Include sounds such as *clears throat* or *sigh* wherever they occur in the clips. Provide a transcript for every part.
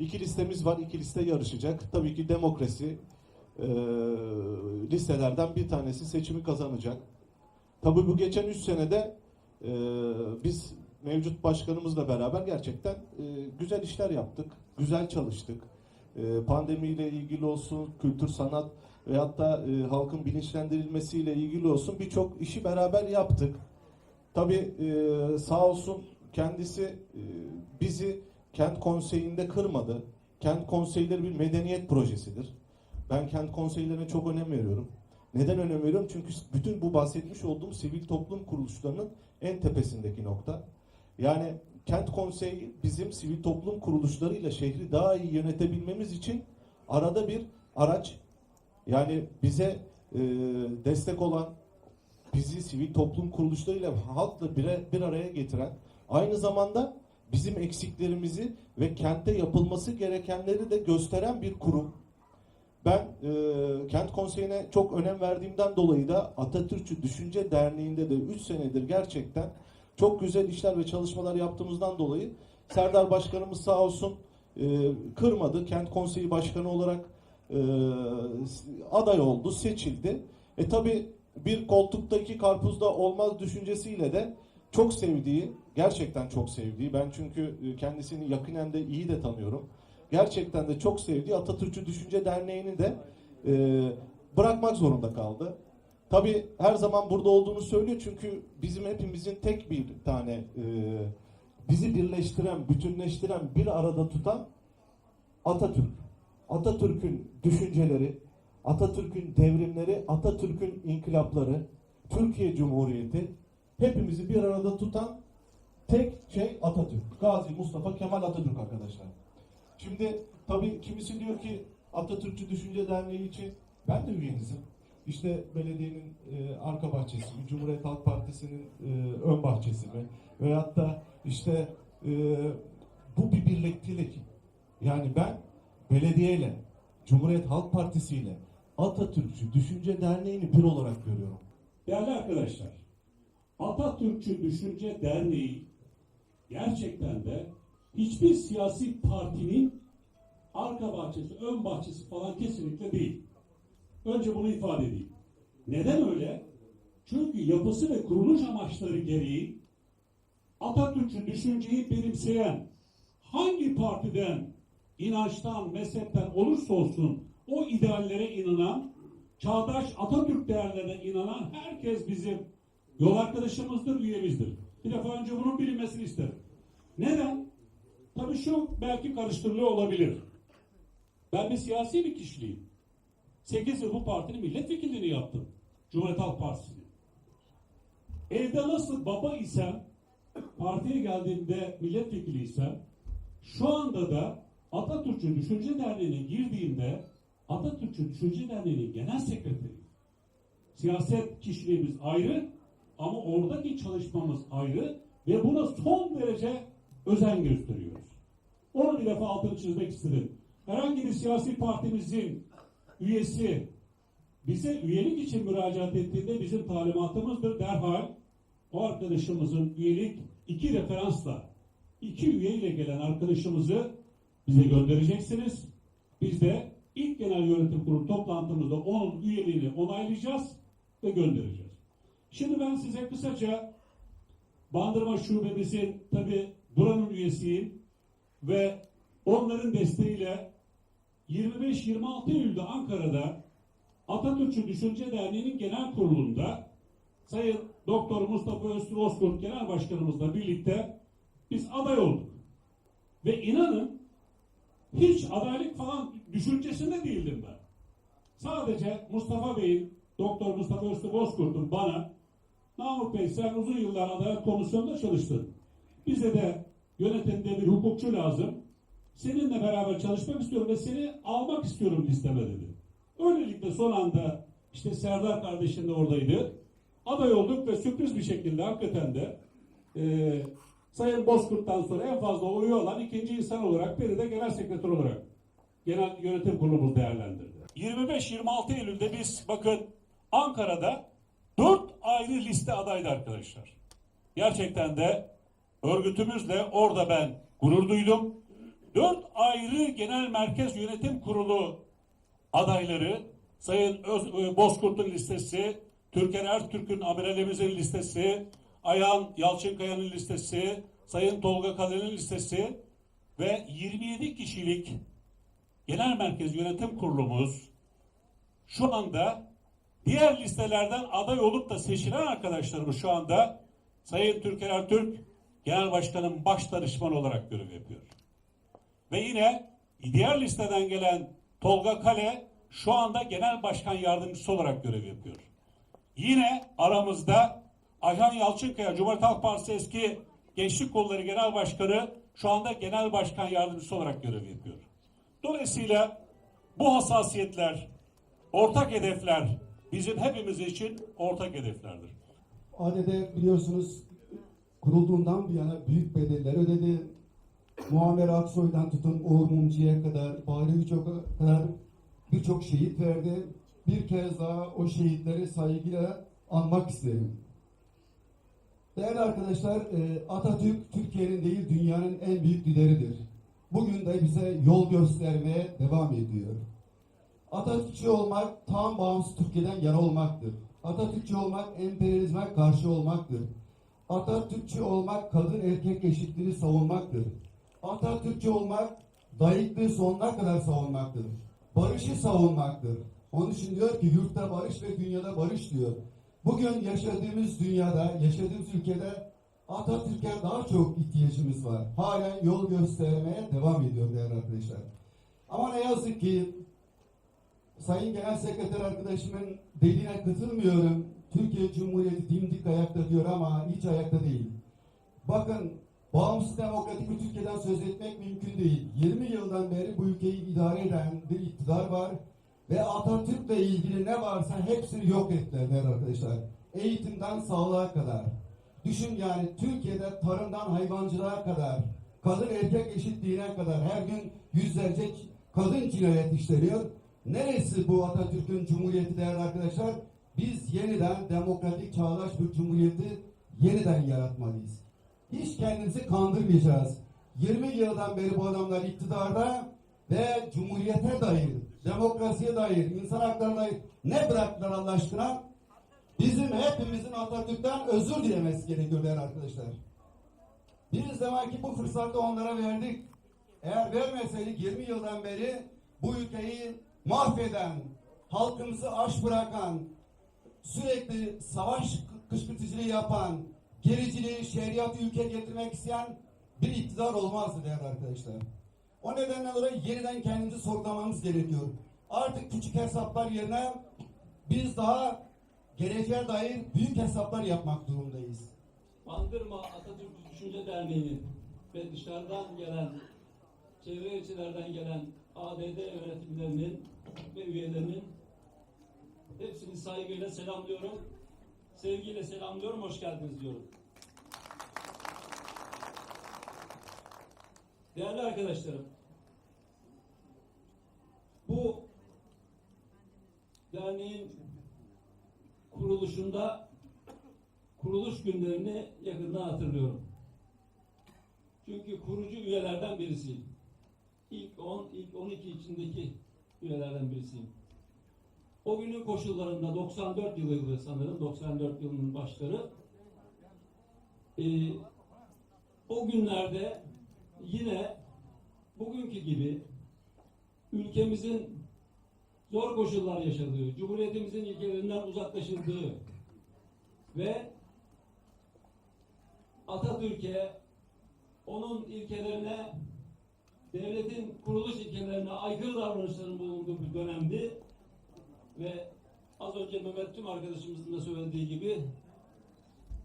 İki listemiz var. iki liste yarışacak. Tabii ki demokrasi e, listelerden bir tanesi seçimi kazanacak. Tabii bu geçen 3 senede e, biz mevcut başkanımızla beraber gerçekten e, güzel işler yaptık. Güzel çalıştık. E, pandemiyle ilgili olsun, kültür sanat ve hatta e, halkın bilinçlendirilmesiyle ilgili olsun birçok işi beraber yaptık. Tabii e, sağ olsun kendisi e, bizi kent konseyinde kırmadı. Kent konseyleri bir medeniyet projesidir. Ben kent konseylerine çok önem veriyorum. Neden önem veriyorum? Çünkü bütün bu bahsetmiş olduğum sivil toplum kuruluşlarının en tepesindeki nokta. Yani kent konseyi bizim sivil toplum kuruluşlarıyla şehri daha iyi yönetebilmemiz için arada bir araç. Yani bize e, destek olan, bizi sivil toplum kuruluşlarıyla halkla bir, bir araya getiren, aynı zamanda bizim eksiklerimizi ve kentte yapılması gerekenleri de gösteren bir kurum. Ben e, kent konseyine çok önem verdiğimden dolayı da Atatürkçü Düşünce Derneği'nde de 3 senedir gerçekten çok güzel işler ve çalışmalar yaptığımızdan dolayı Serdar Başkanımız sağ olsun e, kırmadı. Kent konseyi başkanı olarak e, aday oldu, seçildi. E tabi bir koltukta iki karpuzda olmaz düşüncesiyle de çok sevdiği, gerçekten çok sevdiği, ben çünkü e, kendisini yakinen de iyi de tanıyorum. Gerçekten de çok sevdiği Atatürkçü Düşünce Derneği'ni de e, bırakmak zorunda kaldı. Tabi her zaman burada olduğunu söylüyor çünkü bizim hepimizin tek bir tane e, bizi birleştiren, bütünleştiren, bir arada tutan Atatürk. Atatürk'ün düşünceleri, Atatürk'ün devrimleri, Atatürk'ün inkılapları, Türkiye Cumhuriyeti hepimizi bir arada tutan tek şey Atatürk. Gazi Mustafa Kemal Atatürk arkadaşlar. Şimdi tabii kimisi diyor ki Atatürkçü Düşünce Derneği için ben de üyenizim. İşte belediyenin e, arka bahçesi mi, Cumhuriyet Halk Partisi'nin e, ön bahçesi mi? Veyahut da işte e, bu bir birliktelik. Yani ben belediyeyle, Cumhuriyet Halk Partisi ile Atatürkçü Düşünce Derneği'ni bir olarak görüyorum. Değerli arkadaşlar, Atatürkçü Düşünce Derneği gerçekten de hiçbir siyasi partinin arka bahçesi, ön bahçesi falan kesinlikle değil. Önce bunu ifade edeyim. Neden öyle? Çünkü yapısı ve kuruluş amaçları gereği Atatürkçü düşünceyi benimseyen hangi partiden, inançtan, mezhepten olursa olsun o ideallere inanan, çağdaş Atatürk değerlerine inanan herkes bizim yol arkadaşımızdır, üyemizdir. Bir defa önce bunun bilinmesini isterim. Neden? Tabii şu belki karıştırılıyor olabilir. Ben bir siyasi bir kişiliğim. 8 yıl bu partinin milletvekilliğini yaptım. Cumhuriyet Halk Partisi'nin. Evde nasıl baba isem, partiye geldiğimde milletvekili isem, şu anda da Atatürkçü Düşünce Derneği'ne girdiğimde Atatürkçü Düşünce Derneği'nin genel sekreteriyim. Siyaset kişiliğimiz ayrı ama oradaki çalışmamız ayrı ve buna son derece özen gösteriyoruz. Onu bir defa altını çizmek istedim. Herhangi bir siyasi partimizin üyesi bize üyelik için müracaat ettiğinde bizim talimatımızdır derhal o arkadaşımızın üyelik iki referansla iki üye ile gelen arkadaşımızı bize göndereceksiniz. Biz de ilk genel yönetim kurulu toplantımızda onun üyeliğini onaylayacağız ve göndereceğiz. Şimdi ben size kısaca Bandırma Şubemizin tabi buranın üyesiyim ve onların desteğiyle 25-26 Eylül'de Ankara'da Atatürkçü Düşünce Derneği'nin genel kurulunda Sayın Doktor Mustafa Öztürk Bozkurt Genel Başkanımızla birlikte biz aday olduk. Ve inanın hiç adaylık falan düşüncesinde değildim ben. Sadece Mustafa Bey'in, Doktor Mustafa Öztürk Bozkurt'un bana Namık Bey sen uzun yıllar Adalet Komisyonu'nda çalıştın. Bize de yönetimde bir hukukçu lazım. Seninle beraber çalışmak istiyorum ve seni almak istiyorum listeme dedi. Öylelikle son anda işte Serdar kardeşim de oradaydı. Aday olduk ve sürpriz bir şekilde hakikaten de e, Sayın Bozkurt'tan sonra en fazla oyu alan ikinci insan olarak beni de genel sekreter olarak genel yönetim kurulumuz değerlendirdi. 25-26 Eylül'de biz bakın Ankara'da dört ayrı liste adaydı arkadaşlar. Gerçekten de örgütümüzle orada ben gurur duydum. dört ayrı genel merkez yönetim kurulu adayları, Sayın Öz, e, Bozkurt'un listesi, Türker Ertürk'ün amiralimizin listesi, Ayhan Yalçınkaya'nın listesi, Sayın Tolga Kalen'in listesi ve 27 kişilik genel merkez yönetim kurulumuz şu anda diğer listelerden aday olup da seçilen arkadaşlarımız şu anda Sayın Türker Ertürk Genel Başkan'ın baş danışmanı olarak görev yapıyor. Ve yine diğer listeden gelen Tolga Kale şu anda genel başkan yardımcısı olarak görev yapıyor. Yine aramızda Ayhan Yalçınkaya, Cumhuriyet Halk Partisi eski Gençlik Kolları Genel Başkanı şu anda genel başkan yardımcısı olarak görev yapıyor. Dolayısıyla bu hassasiyetler, ortak hedefler bizim hepimiz için ortak hedeflerdir. ADD biliyorsunuz kurulduğundan bu yana büyük bedeller ödedi. Muammer Aksoy'dan tutun Uğur Mumcu'ya kadar, Bahri Yücok'a kadar birçok şehit verdi. Bir kez daha o şehitleri saygıyla anmak isterim. Değerli arkadaşlar, e, Atatürk Türkiye'nin değil dünyanın en büyük lideridir. Bugün de bize yol göstermeye devam ediyor. Atatürkçü olmak tam bağımsız Türkiye'den yana olmaktır. Atatürkçü olmak emperyalizme karşı olmaktır. Atatürkçü olmak kadın erkek eşitliğini savunmaktır. Atatürkçü olmak layıklığı sonuna kadar savunmaktır. Barışı savunmaktır. Onun için diyor ki yurtta barış ve dünyada barış diyor. Bugün yaşadığımız dünyada, yaşadığımız ülkede Atatürk'e daha çok ihtiyacımız var. Halen yol göstermeye devam ediyor değerli arkadaşlar. Ama ne yazık ki Sayın Genel Sekreter arkadaşımın dediğine katılmıyorum. Türkiye Cumhuriyeti dimdik ayakta diyor ama hiç ayakta değil. Bakın bağımsız demokratik bir Türkiye'den söz etmek mümkün değil. 20 yıldan beri bu ülkeyi idare eden bir iktidar var. Ve Atatürk'le ilgili ne varsa hepsini yok ettiler arkadaşlar. Eğitimden sağlığa kadar. Düşün yani Türkiye'de tarımdan hayvancılığa kadar, kadın erkek eşitliğine kadar her gün yüzlerce kadın cinayet işleniyor. Neresi bu Atatürk'ün cumhuriyeti değerli arkadaşlar? Biz yeniden demokratik çağdaş bir cumhuriyeti yeniden yaratmalıyız. Hiç kendimizi kandırmayacağız. 20 yıldan beri bu adamlar iktidarda ve cumhuriyete dair, demokrasiye dair, insan haklarına dair ne bıraktılar Allah aşkına? Bizim hepimizin Atatürk'ten özür dilemesi gerekiyor değerli arkadaşlar. Biz demek ki bu fırsatı onlara verdik. Eğer vermeseydik 20 yıldan beri bu ülkeyi mahveden, halkımızı aç bırakan, sürekli savaş kışkırtıcılığı yapan, gericiliği, şeriatı ülke getirmek isteyen bir iktidar olmazdı değerli arkadaşlar. O nedenle dolayı yeniden kendimizi sorgulamamız gerekiyor. Artık küçük hesaplar yerine biz daha geleceğe dair büyük hesaplar yapmak durumdayız. Bandırma Atatürk Düşünce Derneği'nin ve dışarıdan gelen, çevre ilçelerden gelen ADD yönetimlerinin ve üyelerinin hepsini saygıyla selamlıyorum. Sevgiyle selamlıyorum, hoş geldiniz diyorum. Değerli arkadaşlarım, bu derneğin kuruluşunda kuruluş günlerini yakından hatırlıyorum. Çünkü kurucu üyelerden birisiyim. İlk 10, ilk 12 içindeki üyelerden birisiyim. O günün koşullarında 94 yılıydı sanırım, 94 yılının başları. Ee, o günlerde yine bugünkü gibi ülkemizin zor koşullar yaşadığı, Cumhuriyetimizin ilkelerinden uzaklaşıldığı ve Atatürk'e, onun ilkelerine, devletin kuruluş ilkelerine aykırı davranışların bulunduğu bir dönemdi. Ve az önce Mehmet Tüm arkadaşımızın da söylediği gibi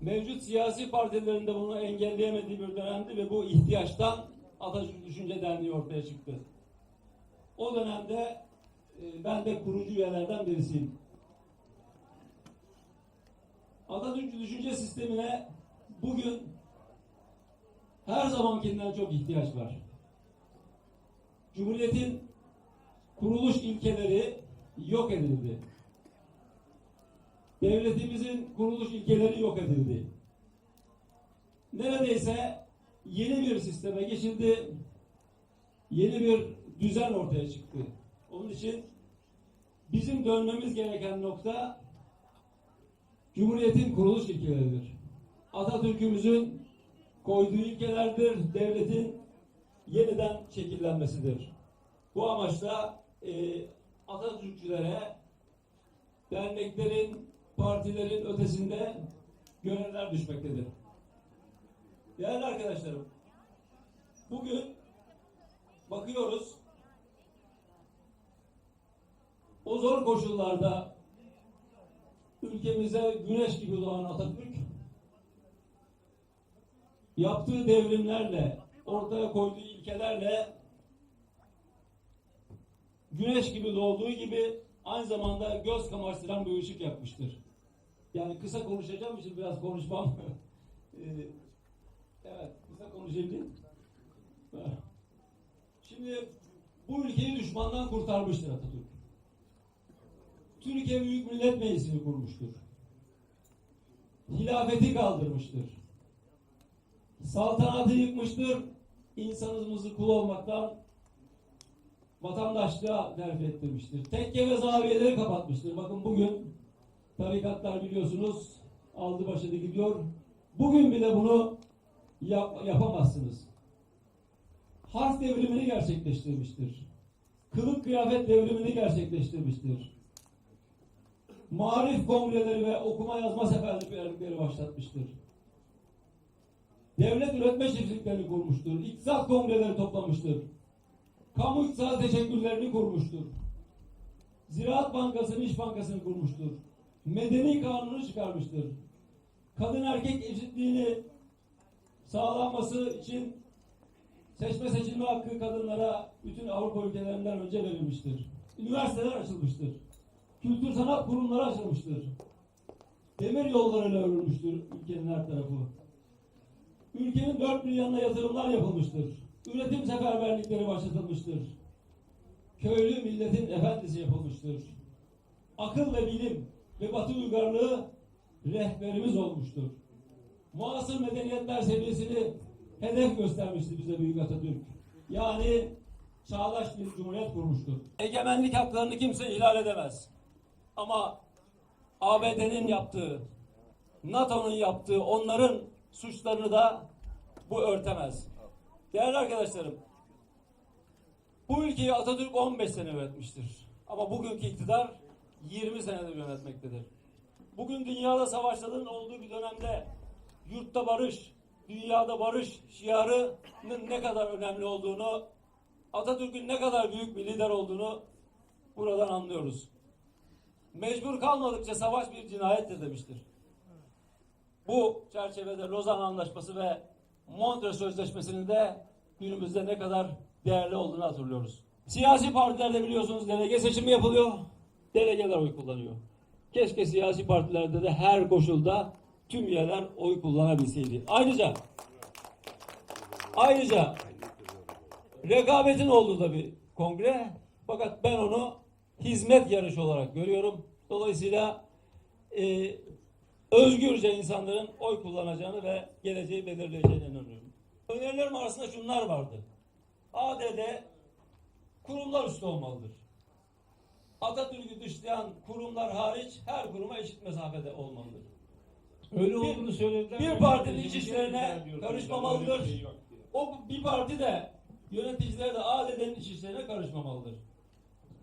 mevcut siyasi partilerin de bunu engelleyemediği bir dönemdi ve bu ihtiyaçtan Atatürk Düşünce Derneği ortaya çıktı. O dönemde e, ben de kurucu üyelerden birisiyim. Atatürkçü düşünce sistemine bugün her zamankinden çok ihtiyaç var. Cumhuriyetin kuruluş ilkeleri yok edildi. Devletimizin kuruluş ilkeleri yok edildi. Neredeyse yeni bir sisteme geçildi yeni bir düzen ortaya çıktı. Onun için bizim dönmemiz gereken nokta Cumhuriyetin kuruluş ilkeleridir. Atatürk'ümüzün koyduğu ilkelerdir, devletin yeniden şekillenmesidir. Bu amaçla e, Atatürkçülere derneklerin, partilerin ötesinde görevler düşmektedir. Değerli arkadaşlarım, bugün bakıyoruz o zor koşullarda ülkemize güneş gibi doğan Atatürk yaptığı devrimlerle, ortaya koyduğu ilkelerle güneş gibi doğduğu gibi aynı zamanda göz kamaştıran bir ışık yapmıştır. Yani kısa konuşacağım için biraz konuşmam. *laughs* Ee, evet, kısa mi? Şimdi bu ülkeyi düşmandan kurtarmıştır Atatürk. Türkiye Büyük Millet Meclisi'ni kurmuştur. Hilafeti kaldırmıştır. Saltanatı yıkmıştır. İnsanımızı kul olmaktan vatandaşlığa terfi ettirmiştir. Tekke ve zaviyeleri kapatmıştır. Bakın bugün tarikatlar biliyorsunuz aldı başladı gidiyor. Bugün bile bunu yap- yapamazsınız. Harf devrimini gerçekleştirmiştir. Kılık kıyafet devrimini gerçekleştirmiştir. Marif kongreleri ve okuma yazma seferberlikleri başlatmıştır. Devlet üretme çiftliklerini kurmuştur. İktisat kongreleri toplamıştır. Kamu iktisat teşekkürlerini kurmuştur. Ziraat Bankası'nı, İş Bankası'nı kurmuştur. Medeni kanunu çıkarmıştır. Kadın erkek eşitliğini sağlanması için seçme seçilme hakkı kadınlara bütün Avrupa ülkelerinden önce verilmiştir. Üniversiteler açılmıştır. Kültür sanat kurumları açılmıştır. Demir yollarıyla örülmüştür ülkenin her tarafı. Ülkenin dört bir yanına yatırımlar yapılmıştır. Üretim seferberlikleri başlatılmıştır. Köylü milletin efendisi yapılmıştır. Akıl ve bilim ve batı uygarlığı rehberimiz olmuştur. Muasır medeniyetler seviyesini hedef göstermişti bize Büyük Atatürk. Yani çağdaş bir cumhuriyet kurmuştur. Egemenlik haklarını kimse ihlal edemez. Ama ABD'nin yaptığı, NATO'nun yaptığı onların suçlarını da bu örtemez. Değerli arkadaşlarım, bu ülkeyi Atatürk 15 sene yönetmiştir. Ama bugünkü iktidar 20 senedir yönetmektedir. Bugün dünyada savaşların olduğu bir dönemde yurtta barış, dünyada barış şiarının ne kadar önemli olduğunu, Atatürk'ün ne kadar büyük bir lider olduğunu buradan anlıyoruz. Mecbur kalmadıkça savaş bir cinayettir demiştir. Bu çerçevede Lozan Anlaşması ve Montreux Sözleşmesi'nin de günümüzde ne kadar değerli olduğunu hatırlıyoruz. Siyasi partilerde biliyorsunuz delege seçimi yapılıyor. Delegeler oy kullanıyor. Keşke siyasi partilerde de her koşulda tüm üyeler oy kullanabilseydi. Ayrıca ayrıca rekabetin olduğu da bir kongre. Fakat ben onu hizmet yarışı olarak görüyorum. Dolayısıyla e, özgürce insanların oy kullanacağını ve geleceği belirleyeceğine inanıyorum. Önerilerim arasında şunlar vardı. ADD kurumlar üstü olmalıdır. Atatürk'ü dışlayan kurumlar hariç her kuruma eşit mesafede olmalıdır. Öyle olduğunu söylediler. bir partinin iç işlerine karışmamalıdır. Şey. O bir parti de yöneticiler de ADD'nin iç işlerine karışmamalıdır.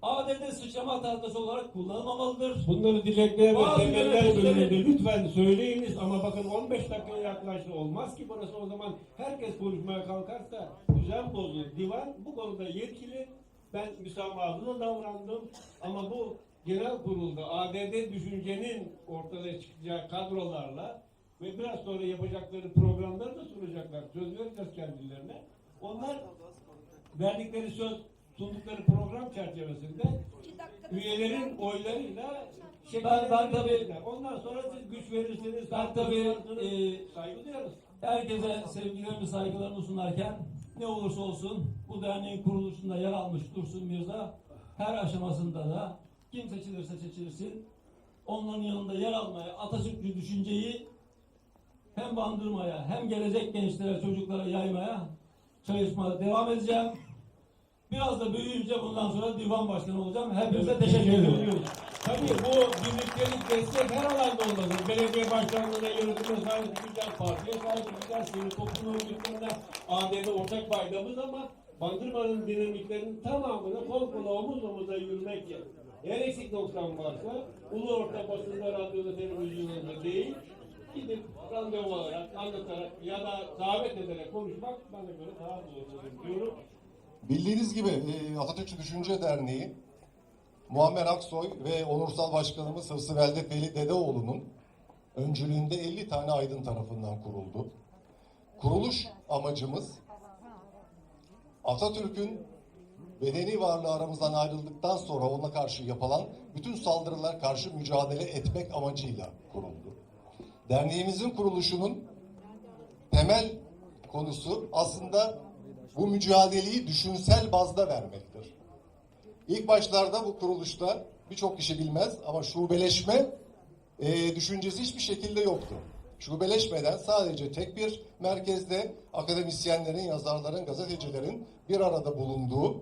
ADD sıçrama tahtası olarak kullanılmamalıdır. Bunları dilekler ve Bazı temeller yöneticileri- bölümünde lütfen söyleyiniz ama bakın 15 dakikaya yaklaştı. Olmaz ki burası o zaman herkes konuşmaya kalkarsa düzen bozulur. Divan bu konuda yetkili. Ben müsamahlı davrandım ama bu genel kurulda ADD düşüncenin ortaya çıkacağı kadrolarla ve biraz sonra yapacakları programları da sunacaklar. Söz vereceğiz kendilerine. Onlar verdikleri söz sundukları program çerçevesinde üyelerin oylarıyla Ben- ben tabii-. Ondan sonra siz güç verirseniz Ben tabii, e, saygı duyarız. Herkese sevgilerimi, saygılarımı sunarken ne olursa olsun bu derneğin kuruluşunda yer almış Dursun Mirza her aşamasında da kim seçilirse seçilsin onların yanında yer almaya, Atatürkçü düşünceyi hem bandırmaya hem gelecek gençlere, çocuklara yaymaya çalışmaya devam edeceğim. Biraz da büyüyünce bundan sonra divan başkanı olacağım. Hepinize teşekkür ediyorum. Tabii bu birliktelik destek her alanda olmalı. Belediye başkanlığına yönetime sahip çıkacağız, partiye sahip çıkacağız, sivil toplum örgütlerine AD'de ortak paydamız ama Bandırma'nın dinamiklerinin tamamını kol kola omuz omuza yürümek gerekiyor. Eğer eksik noksan varsa ulu orta basında, radyoda, televizyonda değil, gidip randevu alarak, anlatarak ya da davet ederek konuşmak bana göre daha doğru diyorum. Bildiğiniz gibi e, Atatürkçü Düşünce Derneği Muammer Aksoy ve onursal başkanımız Hırsı Veldet Veli Dedeoğlu'nun öncülüğünde 50 tane aydın tarafından kuruldu. Kuruluş amacımız Atatürk'ün bedeni varlığı aramızdan ayrıldıktan sonra ona karşı yapılan bütün saldırılar karşı mücadele etmek amacıyla kuruldu. Derneğimizin kuruluşunun temel konusu aslında bu mücadeleyi düşünsel bazda vermektir. İlk başlarda bu kuruluşta birçok kişi bilmez ama şubeleşme e, düşüncesi hiçbir şekilde yoktu. Şubeleşmeden sadece tek bir merkezde akademisyenlerin, yazarların, gazetecilerin bir arada bulunduğu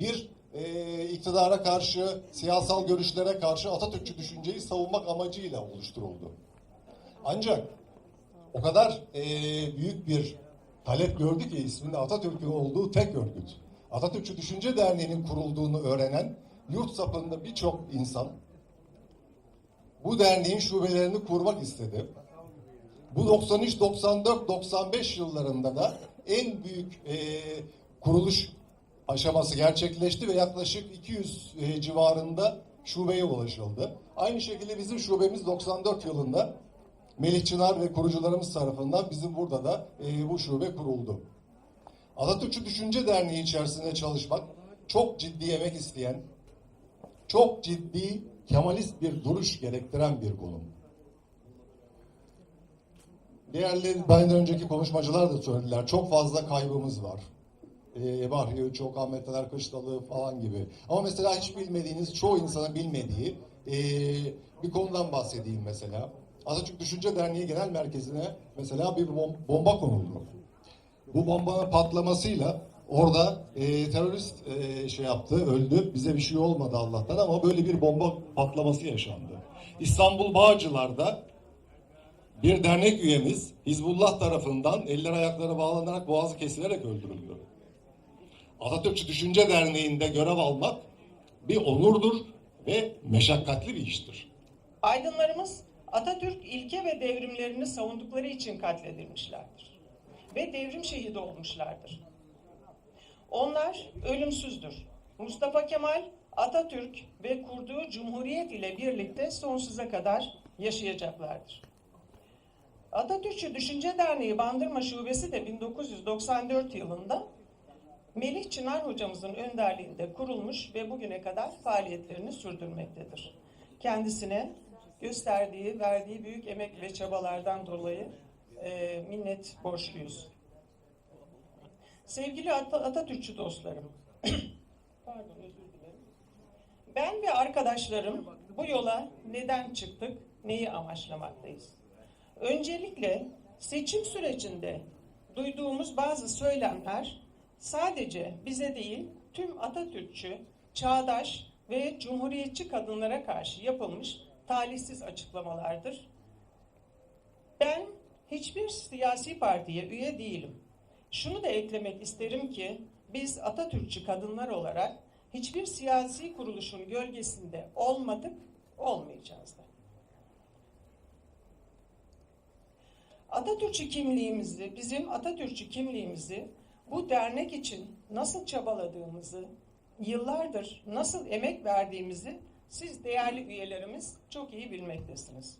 bir e, iktidara karşı, siyasal görüşlere karşı Atatürkçü düşünceyi savunmak amacıyla oluşturuldu. Ancak o kadar e, büyük bir talep gördü ki isminde Atatürk'ün olduğu tek örgüt. Atatürkçü Düşünce Derneği'nin kurulduğunu öğrenen yurt sapında birçok insan bu derneğin şubelerini kurmak istedi. Bu 93, 94, 95 yıllarında da en büyük e, kuruluş aşaması gerçekleşti ve yaklaşık 200 e, civarında şubeye ulaşıldı. Aynı şekilde bizim şubemiz 94 yılında Melih Çınar ve kurucularımız tarafından bizim burada da e, bu şube kuruldu. Atatürkçü Düşünce Derneği içerisinde çalışmak çok ciddi emek isteyen, çok ciddi Kemalist bir duruş gerektiren bir konu. Değerli benden önceki konuşmacılar da söylediler. Çok fazla kaybımız var. Ee, var çok Ahmet Taner Kışlalı falan gibi. Ama mesela hiç bilmediğiniz, çoğu insanın bilmediği ee, bir konudan bahsedeyim mesela. Atatürk Düşünce Derneği Genel Merkezi'ne mesela bir bom- bomba konuldu. Bu bombanın patlamasıyla orada e, terörist e, şey yaptı, öldü. Bize bir şey olmadı Allah'tan ama böyle bir bomba patlaması yaşandı. İstanbul Bağcılar'da bir dernek üyemiz Hizbullah tarafından eller ayakları bağlanarak boğazı kesilerek öldürüldü. Atatürkçü Düşünce Derneği'nde görev almak bir onurdur ve meşakkatli bir iştir. Aydınlarımız Atatürk ilke ve devrimlerini savundukları için katledilmişlerdir. Ve devrim şehidi olmuşlardır. Onlar ölümsüzdür. Mustafa Kemal Atatürk ve kurduğu cumhuriyet ile birlikte sonsuza kadar yaşayacaklardır. Atatürkçü Düşünce Derneği Bandırma Şubesi de 1994 yılında Melih Çınar hocamızın önderliğinde kurulmuş ve bugüne kadar faaliyetlerini sürdürmektedir. Kendisine gösterdiği, verdiği büyük emek ve çabalardan dolayı e, minnet borçluyuz. Sevgili At- Atatürkçü dostlarım. *clears throat* Ben ve arkadaşlarım bu yola neden çıktık, neyi amaçlamaktayız? Öncelikle seçim sürecinde duyduğumuz bazı söylemler sadece bize değil, tüm Atatürkçü, çağdaş ve cumhuriyetçi kadınlara karşı yapılmış talihsiz açıklamalardır. Ben hiçbir siyasi partiye üye değilim. Şunu da eklemek isterim ki biz Atatürkçü kadınlar olarak hiçbir siyasi kuruluşun gölgesinde olmadık, olmayacağız da. Atatürkçü kimliğimizi, bizim Atatürkçü kimliğimizi bu dernek için nasıl çabaladığımızı, yıllardır nasıl emek verdiğimizi siz değerli üyelerimiz çok iyi bilmektesiniz.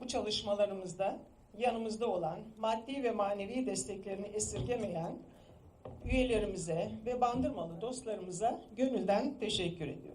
Bu çalışmalarımızda yanımızda olan maddi ve manevi desteklerini esirgemeyen üyelerimize ve bandırmalı dostlarımıza gönülden teşekkür ediyorum.